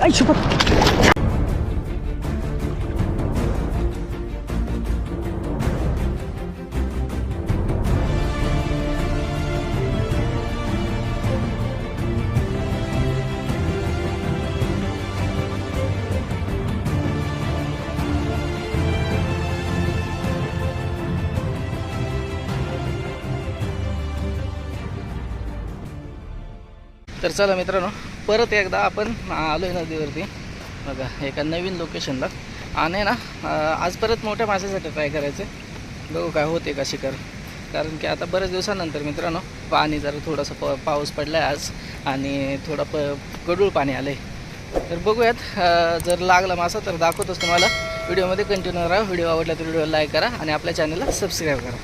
Ай, чупа. चला मित्रांनो परत एकदा आपण आलो आहे नदीवरती. बघा एका नवीन लोकेशनला आणि ना आज परत मोठ्या माशासाठी ट्राय करायचं. बघू काय होते का शिकार. कारण की आता बऱ्याच दिवसानंतर मित्रांनो पाणी जरा थोडासा प पाऊस पडला आहे आज. आणि थोडं प गडूळ पाणी आलं आहे तर बघूयात जर लागला मासा तर दाखवतोच तुम्हाला. व्हिडिओमध्ये कंटिन्यू राहा. व्हिडिओ आवडला तर व्हिडिओ लाईक करा आणि आपल्या चॅनलला सबस्क्राईब करा.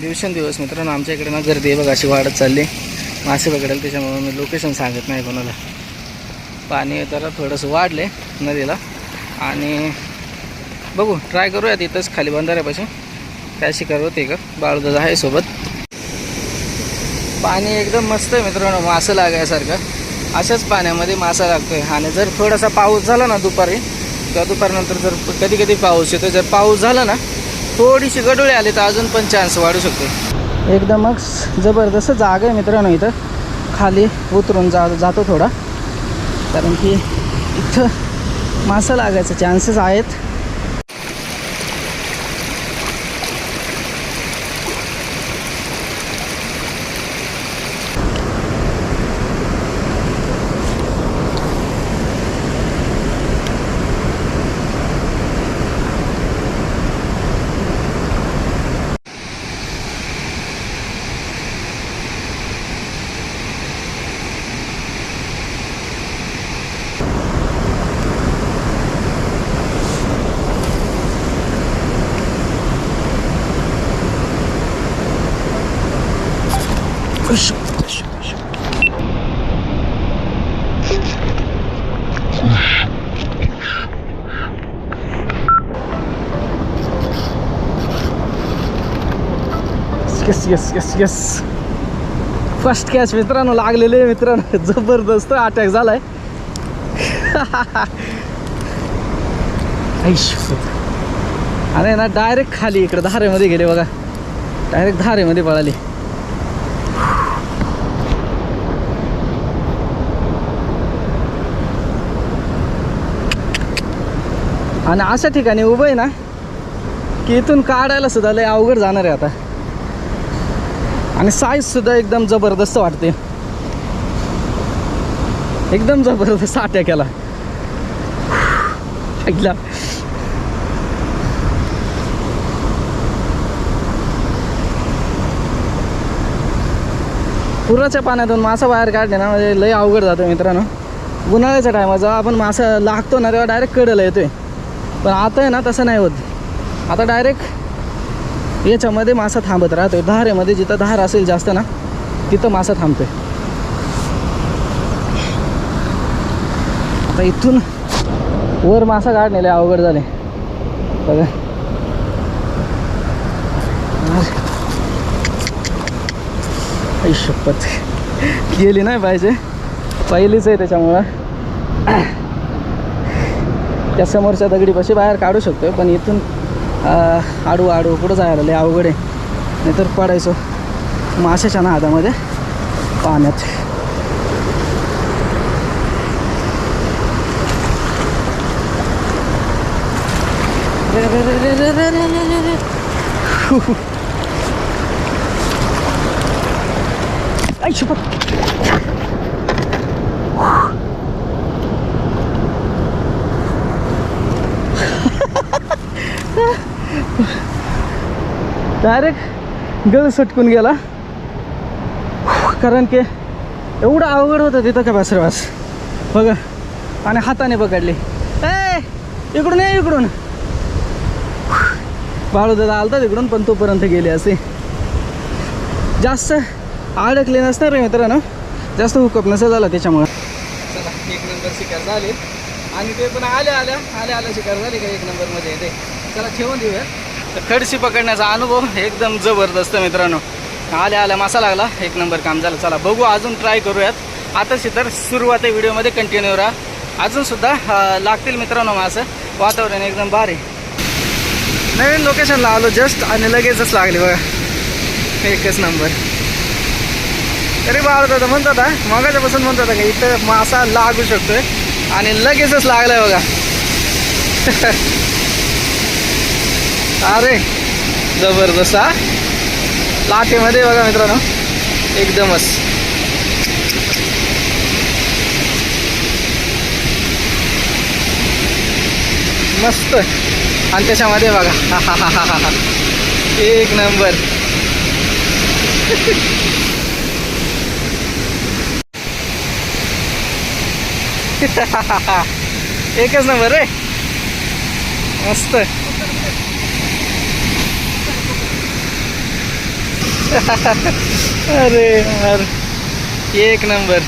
दिवसेंदिवस मित्रांनो आमच्या इकडे ना गर्दी आहे. बघा अशी वाढत चालली मासे पकडेल त्याच्यामुळे मी लोकेशन सांगत नाही कोणाला. पाणी जरा थोडंसं वाढले नदीला. आणि बघू ट्राय करूया तिथंच खाली बंधाऱ्यापाशी. काय शिकार होते का? बाळूदादा आहे सोबत. पाणी एकदम मस्त आहे मित्रांनो मासं लागायसारखं. अशाच पाण्यामध्ये मासा लागतो आहे आणि जर थोडासा पाऊस झाला ना दुपारी किंवा दुपारनंतर जर कधी कधी पाऊस येतो जर पाऊस झाला ना थोडीशी गडोळी आली तर अजून पण चान्स वाढू शकतो एकदमच जबरदस्त जागा आहे मित्रांनो इथं. खाली उतरून जा जातो थोडा. कारण की इथं मासा लागायचं चान्सेस आहेत. Yes yes yes yes first catch मित्रांनो लागलेले मित्रांनो. जबरदस्त अटॅक झालाय. ऐश अरे ना डायरेक्ट खाली इकडे धारेमध्ये गेले बघा. डायरेक्ट धारेमध्ये पळाली. आणि अशा ठिकाणी उभं आहे ना की इथून काढायला सुद्धा लय अवघड जाणार आहे आता. आणि साईज सुद्धा एकदम जबरदस्त वाटते. एकदम जबरदस्त अटॅक केला ऐकला पुराच्या पाण्यातून मासा बाहेर काढणे ना म्हणजे लय अवघड जातो मित्रांनो. उन्हाळ्याच्या टायमाचा आपण मासा लागतो ना तेव्हा डायरेक्ट कडेला येतोय. पण आता आहे ना तसं नाही होत. आता डायरेक्ट याच्यामध्ये मासा थांबत राहतो धारेमध्ये जिथं धार असेल जास्त ना तिथं मासा थांबतोय. आता इथून वर मासा काढलेले अवघड झाले. बघा. शपथ. गेली नाही पाहिजे. पहिलीच आहे त्याच्यामुळं. त्या समोरच्या दगडीपाशी बाहेर काढू शकतो पण इथून आडू आडू कुठं जायला लय अवघड आहे. नाहीतर पडायचो माशाच्या ना हातामध्ये पाण्यात आई डायरेक्ट गळ सटकून गेला. कारण की एवढं अवघड होतं तिथं का बसरवास? बघा. आणि हाताने पकडली. ए इकडून ये इकडून. बाळू दादा आलता तिकडून पण तोपर्यंत गेले असे. जास्त अडकले नसणार रे मित्रांनो. जास्त हुकअप नसेल झाला त्याच्यामुळं. चला एक नंबर शिकायला आले. आणि ते पण आल्या आल्या आल्या आल्या शिकार झाली का एक नंबरमध्ये ते. त्याला ठेवून देऊया तर खडशी पकडण्याचा अनुभव एकदम जबरदस्त मित्रांनो. आल्या आल्या मासा लागला. एक नंबर काम झालं. चला बघू अजून ट्राय करूयात. आताशी तर सुरुवात आहे व्हिडिओमध्ये कंटिन्यू राहा. अजूनसुद्धा लागतील मित्रांनो मासं. वातावरण एकदम भारी. नवीन लोकेशनला आलो जस्ट आणि लगेचच लागले बघा. एकच नंबर. तरी बाळत दादा म्हणतात मगाच्यापासून म्हणतात का इथं मासा लागू शकतोय. आणि लगेचच लागलाय बघा. अरे जबरदस्त हा? लाटेमध्ये बघा मित्रांनो एकदमच. मस्त. आणि त्याच्यामध्ये बघा हा हा हा हा हा एक नंबर. एकच नंबर रे. मस्त. अरे यार एक नंबर.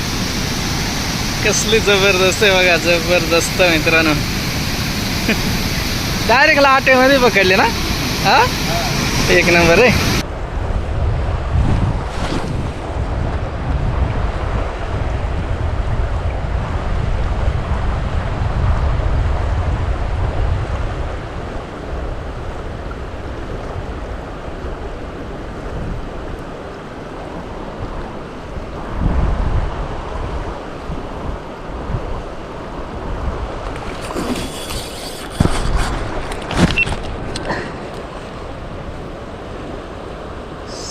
कसली जबरदस्त आहे बघा जबरदस्त मित्रांनो. डायरेक्ट लाटेमध्ये पकडले ना? हा? एक नंबर रे.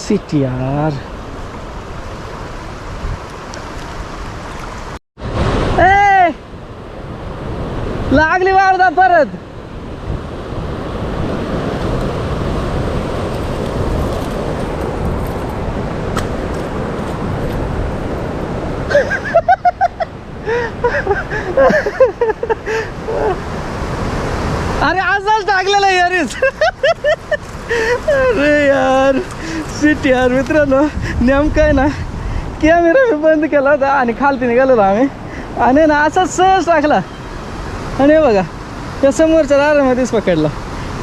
सिट यार ए लागली वारदा परत अरे असाच टाकलेला यारीच अरे यार सिट यार मित्रांनो नेमकं आहे ना कॅमेरा मी बंद केला होता आणि खालती निघालो आम्ही. आणि ना असा सहज टाकला. आणि बघा त्या समोरच्या दारामध्येच पकडला.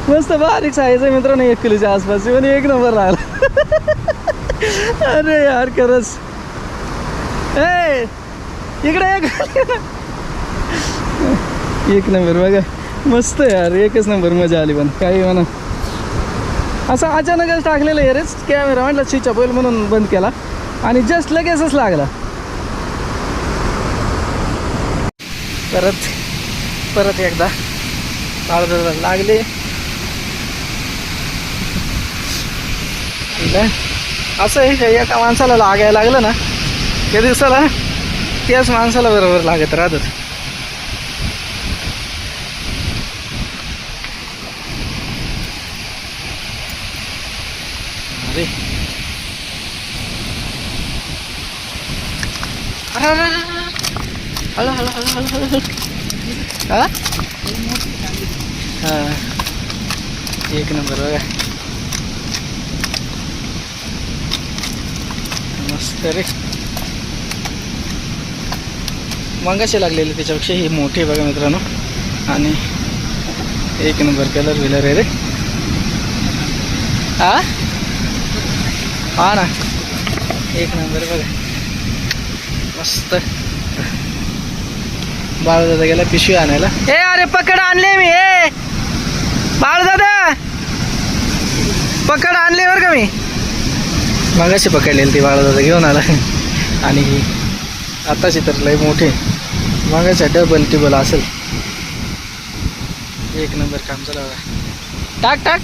मस्त बारीक साईज आहे मित्रांनो एक किलोच्या आसपास. पण एक नंबर लागला अरे यार खरंच. ए इकडे एक एक नंबर बघा. मस्त यार एकच नंबर मजा आली पण. काही म्हणा. असं अचानकच टाकलेलं आहे रेच कॅमेरा म्हटलं स्विच ऑफ होईल म्हणून बंद केला. आणि जस्ट लगेचच लागला. परत परत एकदा अर्धा लागले. असं आहे हे एका माणसाला लागायला लागलं ना त्या दिवसाला त्याच माणसाला बरोबर लागत राहतात. अरे अरे अरे, अरे, अरे. हळू हळू हळू हळू हळू हळू हा? हा. एक नंबर बघा. मस्त रे. मगाशी लागलेले त्याच्यापेक्षा ही मोठी बघा मित्रांनो. आणि एक नंबर कलर विलर आहे रे. हा? हा ना. एक नंबर बघा. मस्त. बाळदादा गेला पिशवी आणायला. ए अरे पकड आणले मी ए. बाळदादा. पकड आणले बरं का मी. मगाशी पकडलेली ती बाळदादा घेऊन आला. आणि आताची तर लय मोठे. मगाच्या डबल टिबल असेल. एक नंबर काम चला बघा टाक टाक.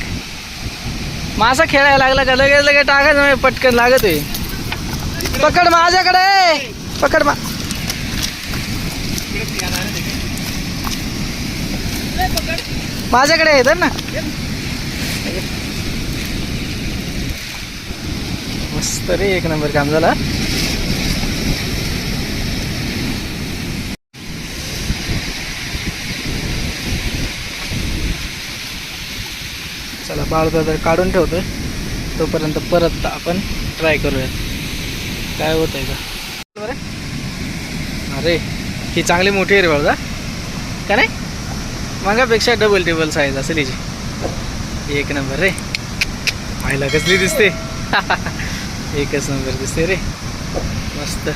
मासा खेळायला लागला का? लगेच लगेच टाकायचं म्हणजे पटकन लागत आहे पकड माझ्याकडे! पकड मा माझ्याकडे येतात ना? मस्त रे एक नंबर काम झाला चला जर काढून ठेवतोय तोपर्यंत परत आपण ट्राय करूया. काय होत आहे का? बरं अरे ही चांगली मोठी आहे रे बाळदा का नाही? मागापेक्षा डबल टेबल साईज असेल हिची. एक नंबर रे. आईला कसली दिसते? एकच नंबर दिसते रे. मस्त.